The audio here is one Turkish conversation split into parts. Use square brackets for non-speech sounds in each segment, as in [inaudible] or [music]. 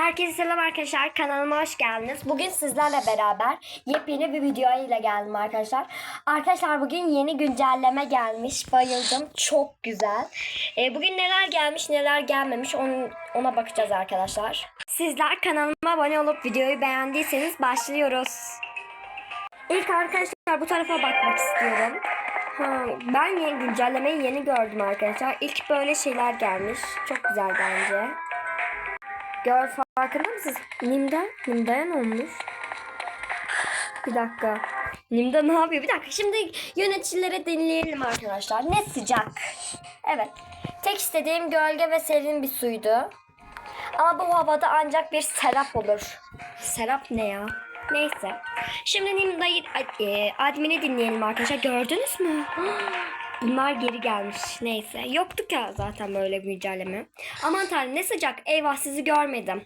Herkese selam arkadaşlar. Kanalıma hoş geldiniz. Bugün sizlerle beraber yepyeni bir video ile geldim arkadaşlar. Arkadaşlar bugün yeni güncelleme gelmiş. Bayıldım. Çok güzel. Ee, bugün neler gelmiş neler gelmemiş onu, ona bakacağız arkadaşlar. Sizler kanalıma abone olup videoyu beğendiyseniz başlıyoruz. İlk arkadaşlar bu tarafa bakmak istiyorum. Ha, ben yeni güncellemeyi yeni gördüm arkadaşlar. İlk böyle şeyler gelmiş. Çok güzel bence. Gör farkında mısınız? Nimda, Nimda'ya ne olmuş? Bir dakika. Nimda ne yapıyor? Bir dakika. Şimdi yöneticilere dinleyelim arkadaşlar. Ne sıcak. Evet. Tek istediğim gölge ve serin bir suydu. Ama bu havada ancak bir serap olur. Serap ne ya? Neyse. Şimdi Nimda'yı e, admini dinleyelim arkadaşlar. Gördünüz mü? [gasps] Bunlar geri gelmiş. Neyse. Yoktu ki zaten böyle güncelleme. Aman tanrım ne sıcak. Eyvah sizi görmedim.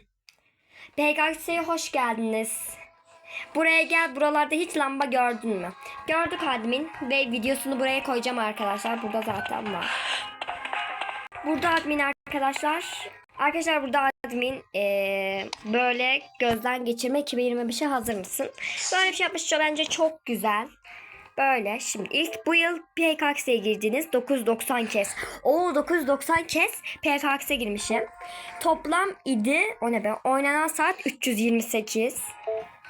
PKX'ye hoş geldiniz. Buraya gel. Buralarda hiç lamba gördün mü? Gördük admin. Ve videosunu buraya koyacağım arkadaşlar. Burada zaten var. Burada admin arkadaşlar. Arkadaşlar burada admin eee, böyle gözden geçirme 2025'e hazır mısın? Böyle bir şey yapmış bence çok güzel. Böyle şimdi ilk bu yıl PKX'e girdiniz 990 kez. Oo 990 kez PKX'e girmişim. Toplam idi o ne be oynanan saat 328.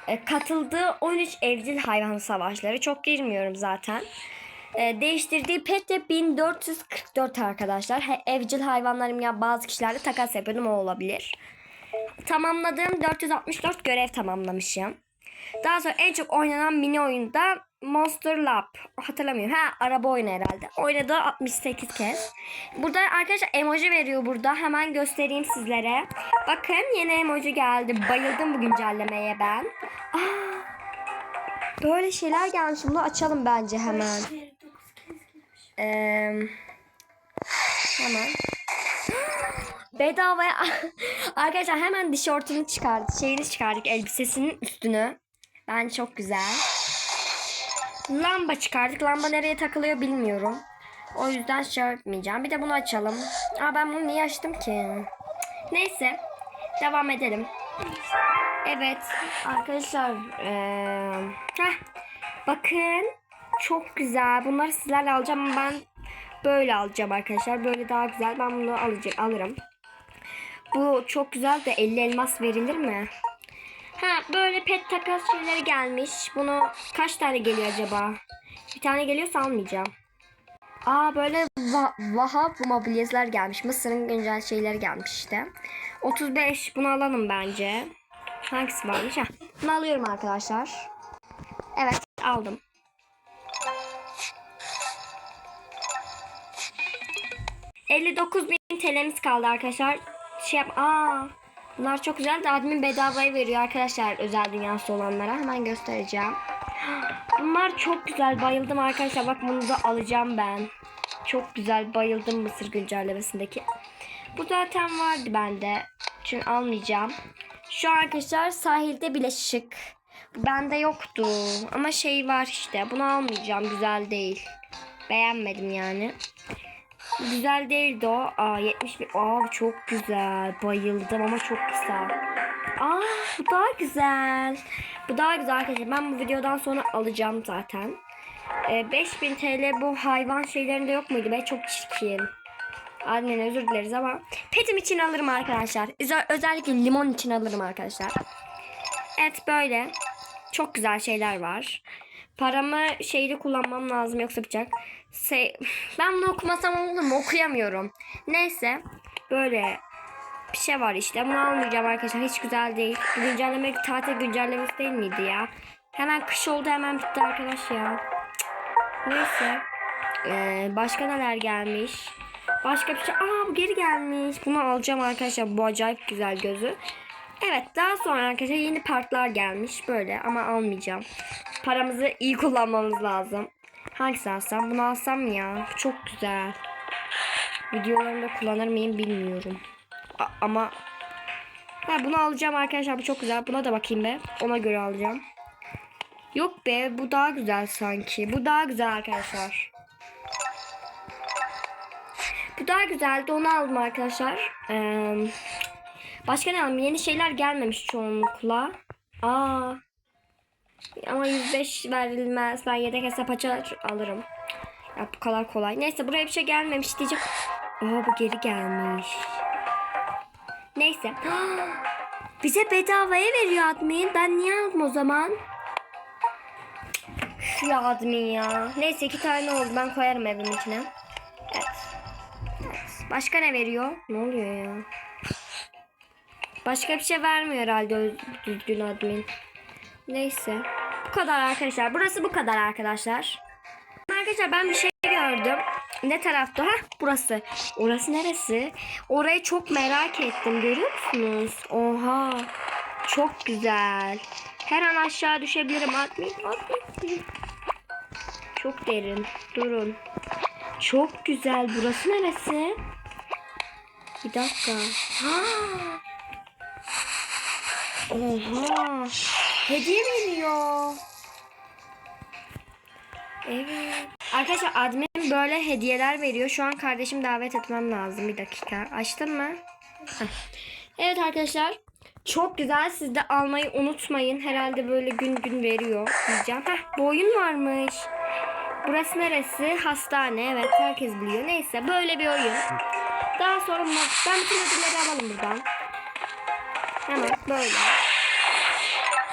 E, katıldığı 13 evcil hayvan savaşları çok girmiyorum zaten. E, değiştirdiği pet de 1444 arkadaşlar. He, evcil hayvanlarım ya bazı kişilerle takas yapıyordum o olabilir. Tamamladığım 464 görev tamamlamışım. Daha sonra en çok oynanan mini oyunda Monster Lab. Hatırlamıyorum. Ha araba oyunu herhalde. Oynadı 68 kez. Burada arkadaşlar emoji veriyor burada. Hemen göstereyim sizlere. Bakın yeni emoji geldi. Bayıldım bu güncellemeye ben. Aa, böyle şeyler gelmiş. Bunu açalım bence hemen. Ee, hemen. Bedavaya [laughs] arkadaşlar hemen tişörtünü çıkardık. Şeyini çıkardık elbisesinin üstünü. Ben çok güzel. Lamba çıkardık. Lamba nereye takılıyor bilmiyorum. O yüzden şey yapmayacağım. Bir de bunu açalım. Aa ben bunu niye açtım ki? Neyse. Devam edelim. Evet. Arkadaşlar. Ee, bakın. Çok güzel. Bunları sizlerle alacağım ben böyle alacağım arkadaşlar. Böyle daha güzel. Ben bunu alacağım, alırım. Bu çok güzel de 50 elmas verilir mi? Ha böyle pet takas şeyleri gelmiş. Bunu kaç tane geliyor acaba? Bir tane geliyorsa almayacağım. Aa böyle va Vahap mobilyazlar gelmiş. Mısır'ın güncel şeyleri gelmiş işte. 35 bunu alalım bence. Hangisi varmış? Ha, bunu alıyorum arkadaşlar. Evet aldım. ...59 bin TL'miz kaldı arkadaşlar. Şey yap... Aa, bunlar çok güzel de admin bedavaya veriyor arkadaşlar özel dünyası olanlara. Hemen göstereceğim. [gasps] Bunlar çok güzel. Bayıldım arkadaşlar. Bak bunu da alacağım ben. Çok güzel. Bayıldım Mısır güncellemesindeki. Bu zaten vardı bende. Çünkü almayacağım. Şu arkadaşlar sahilde bile şık. Bende yoktu. Ama şey var işte. Bunu almayacağım. Güzel değil. Beğenmedim yani. Güzel değildi o. Aa 71. Aa çok güzel. Bayıldım ama çok güzel. Aa bu daha güzel. Bu daha güzel arkadaşlar. Ben bu videodan sonra alacağım zaten. Ee, 5000 TL bu hayvan şeylerinde yok muydu? Be çok çirkin. Admin özür dileriz ama petim için alırım arkadaşlar. Özel- özellikle limon için alırım arkadaşlar. Evet böyle. Çok güzel şeyler var. Paramı şeyli kullanmam lazım yoksa bıçak. Se [laughs] ben bunu okumasam olur mu? Okuyamıyorum. Neyse. Böyle bir şey var işte. Bunu almayacağım arkadaşlar. Hiç güzel değil. Güncelleme tatil güncellemesi değil miydi ya? Hemen kış oldu hemen bitti arkadaş ya. Neyse. Ee, başka neler gelmiş? Başka bir şey. Aa bu geri gelmiş. Bunu alacağım arkadaşlar. Bu acayip güzel gözü. Evet daha sonra arkadaşlar yeni partlar gelmiş böyle ama almayacağım. Paramızı iyi kullanmamız lazım. Hangisi alsam? Bunu alsam mı ya? Çok güzel. Videolarımda kullanır mıyım bilmiyorum. A- ama ha, bunu alacağım arkadaşlar. Bu çok güzel. Buna da bakayım be. Ona göre alacağım. Yok be bu daha güzel sanki. Bu daha güzel arkadaşlar. Bu daha güzeldi. Onu aldım arkadaşlar. Ee, Başka ne alalım? Yeni şeyler gelmemiş çoğunlukla. Aa. Ama 105 verilmez. Ben yedek hesap açar alırım. Ya bu kadar kolay. Neyse buraya bir şey gelmemiş diyeceğim. Aa bu geri gelmiş. Neyse. [gasps] Bize bedavaya veriyor admin. Ben niye aldım o zaman? Şu ya admin ya. Neyse iki tane oldu. Ben koyarım evimin içine. Evet. evet. Başka ne veriyor? Ne oluyor ya? Başka bir şey vermiyor herhalde düzgün admin. Neyse. Bu kadar arkadaşlar. Burası bu kadar arkadaşlar. Arkadaşlar ben bir şey gördüm. Ne tarafta? Hah burası. Orası neresi? Orayı çok merak ettim. Görüyor musunuz? Oha. Çok güzel. Her an aşağı düşebilirim. Admin, admin. Çok derin. Durun. Çok güzel. Burası neresi? Bir dakika. Ha! Oha. Hediye veriyor. Evet. Arkadaşlar admin böyle hediyeler veriyor. Şu an kardeşim davet etmem lazım. Bir dakika. Açtın mı? Evet arkadaşlar. Çok güzel. Siz de almayı unutmayın. Herhalde böyle gün gün veriyor diyeceğim. Heh, bu oyun varmış. Burası neresi? Hastane. Evet herkes biliyor. Neyse böyle bir oyun. Daha sonra ben bütün ödülleri alalım buradan. Hemen böyle.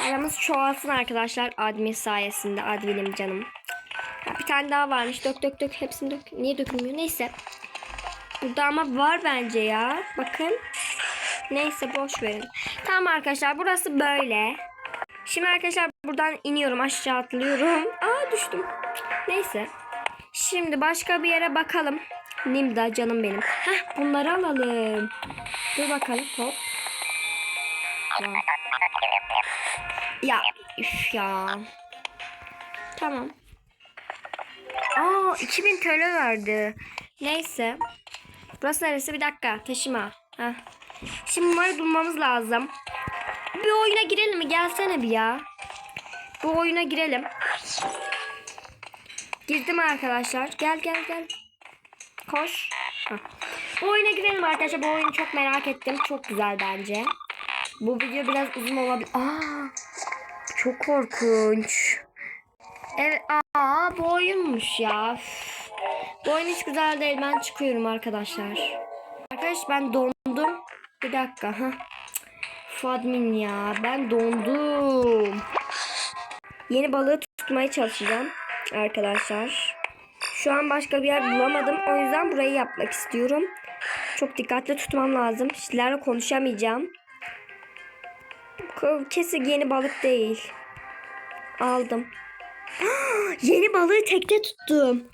Aramız çoğalsın arkadaşlar admin sayesinde. Adminim canım. Ha, bir tane daha varmış. Dök dök dök. Hepsini dök. Niye dökülmüyor? Neyse. Burada ama var bence ya. Bakın. Neyse boş verin. Tamam arkadaşlar burası böyle. Şimdi arkadaşlar buradan iniyorum aşağı atlıyorum. Aa düştüm. Neyse. Şimdi başka bir yere bakalım. Nimda canım benim. Heh bunları alalım. Dur bakalım hop. Ya. Ya üf ya. Tamam. Aa 2000 TL verdi. Neyse. Burası neresi? Bir dakika. Taşıma. Heh. Şimdi bunları bulmamız lazım. Bir oyuna girelim mi? Gelsene bir ya. Bu oyuna girelim. Girdim arkadaşlar. Gel gel gel. Koş. Heh. Bu oyuna girelim arkadaşlar. Bu oyunu çok merak ettim. Çok güzel bence. Bu video biraz uzun olabilir. Aa, çok korkunç. Evet, aa bu oyunmuş ya. Üf. Bu oyun hiç güzel değil. Ben çıkıyorum arkadaşlar. Arkadaş ben dondum. Bir dakika. ha. Fadmin ya. Ben dondum. Yeni balığı tutmaya çalışacağım arkadaşlar. Şu an başka bir yer bulamadım. O yüzden burayı yapmak istiyorum. Çok dikkatli tutmam lazım. Sizlerle konuşamayacağım. Kesin yeni balık değil. Aldım. [gasps] yeni balığı tekte tuttum.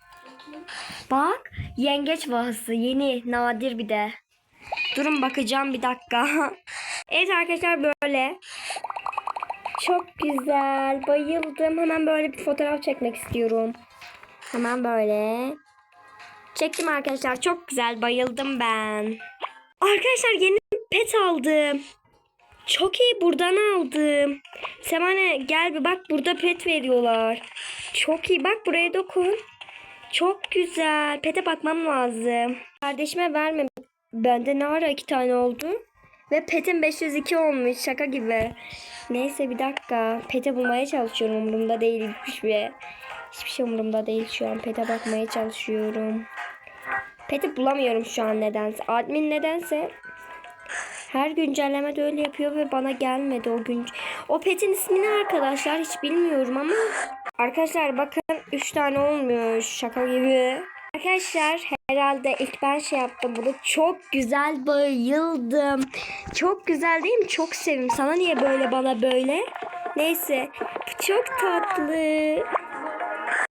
Bak yengeç vahası yeni nadir bir de. Durun bakacağım bir dakika. [laughs] evet arkadaşlar böyle. Çok güzel bayıldım. Hemen böyle bir fotoğraf çekmek istiyorum. Hemen böyle. Çektim arkadaşlar çok güzel bayıldım ben. Arkadaşlar yeni pet aldım. Çok iyi buradan aldım. Semane gel bir bak burada pet veriyorlar. Çok iyi bak buraya dokun. Çok güzel. Pete bakmam lazım. Kardeşime verme. Bende ne ara iki tane oldu? Ve petim 502 olmuş şaka gibi. Neyse bir dakika. Pete bulmaya çalışıyorum. Umurumda değil hiçbir. Hiçbir şey umurumda değil şu an. Pete bakmaya çalışıyorum. Peti bulamıyorum şu an nedense. Admin nedense her güncellemede öyle yapıyor ve bana gelmedi o gün. O petin ismini arkadaşlar hiç bilmiyorum ama. Arkadaşlar bakın 3 tane olmuş şaka gibi. Arkadaşlar herhalde ilk ben şey yaptım bunu. Çok güzel bayıldım. Çok güzel değil mi? Çok sevim. Sana niye böyle bana böyle? Neyse. Çok tatlı.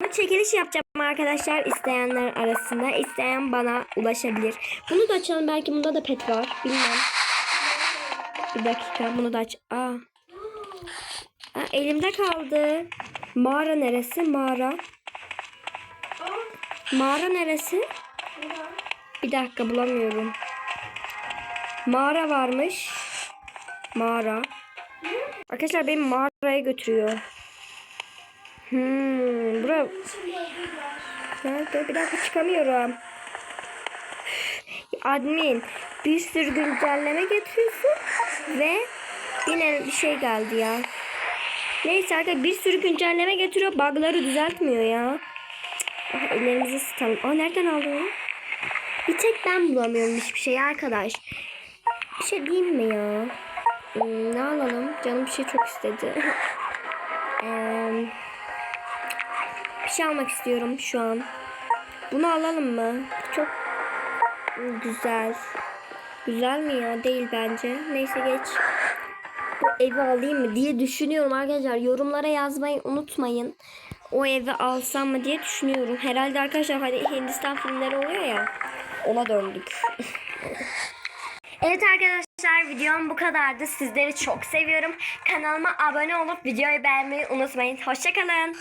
Bu çekiliş yapacağım arkadaşlar isteyenler arasında. İsteyen bana ulaşabilir. Bunu da açalım. Belki bunda da pet var. Bilmem. Bir dakika bunu da aç. Aa. Aa, elimde kaldı. Mağara neresi? Mağara. Mağara neresi? Bir dakika bulamıyorum. Mağara varmış. Mağara. Arkadaşlar beni mağaraya götürüyor. Hmm, bura. Nerede? Bir dakika çıkamıyorum. Admin. bir sürü güncelleme getiriyorsun ve yine bir şey geldi ya. Neyse arkadaşlar bir sürü güncelleme getiriyor. Bug'ları düzeltmiyor ya. Cık, ah, ellerimizi sıtalım. Aa nereden aldın onu? Bir tek ben bulamıyorum hiçbir şey arkadaş. Bir şey diyeyim mi ya? Hmm, ne alalım? Canım bir şey çok istedi. [laughs] Eee, bir şey almak istiyorum şu an. Bunu alalım mı? Çok güzel. Güzel mi ya? Değil bence. Neyse geç. Bu evi alayım mı diye düşünüyorum arkadaşlar. Yorumlara yazmayı unutmayın. O evi alsam mı diye düşünüyorum. Herhalde arkadaşlar hani Hindistan filmleri oluyor ya. Ona döndük. [laughs] Evet arkadaşlar videom bu kadardı. Sizleri çok seviyorum. Kanalıma abone olup videoyu beğenmeyi unutmayın. Hoşçakalın.